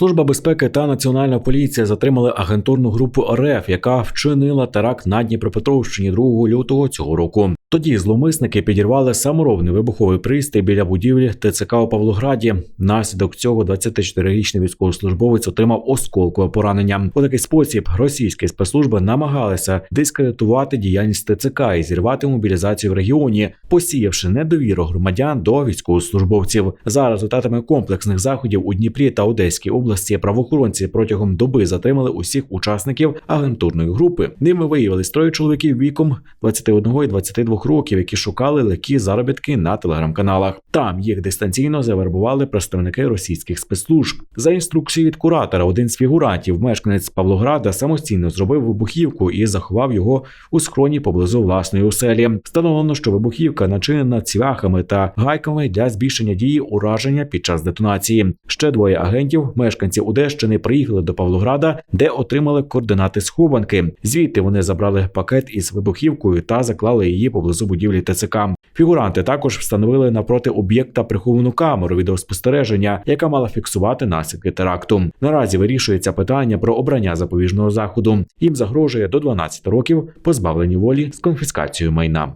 Служба безпеки та національна поліція затримали агентурну групу РФ, яка вчинила теракт на Дніпропетровщині 2 лютого цього року. Тоді зловмисники підірвали саморобний вибуховий пристрій біля будівлі ТЦК у Павлограді. Внаслідок цього 24-річний військовослужбовець отримав осколкове поранення. У такий спосіб російські спецслужби намагалися дискредитувати діяльність ТЦК і зірвати мобілізацію в регіоні, посіявши недовіру громадян до військовослужбовців. За результатами комплексних заходів у Дніпрі та Одеській області правоохоронці протягом доби затримали усіх учасників агентурної групи. Ними виявились троє чоловіків віком 21 і 22 років, які шукали легкі заробітки на телеграм-каналах. Там їх дистанційно завербували представники російських спецслужб. За інструкцією від куратора, один з фігурантів, мешканець Павлограда, самостійно зробив вибухівку і заховав його у схроні поблизу власної оселі. Встановлено, що вибухівка начинена цвяхами та гайками для збільшення дії ураження під час детонації. Ще двоє агентів, мешканці Одещини, приїхали до Павлограда, де отримали координати схованки. Звідти вони забрали пакет із вибухівкою та заклали її поблизу будівлі ТЦК. Фігуранти також встановили напроти об'єкта приховану камеру відеоспостереження, яка мала фіксувати наслідки теракту. Наразі вирішується питання про обрання запобіжного заходу. Їм загрожує до 12 років позбавлення волі з конфіскацією майна.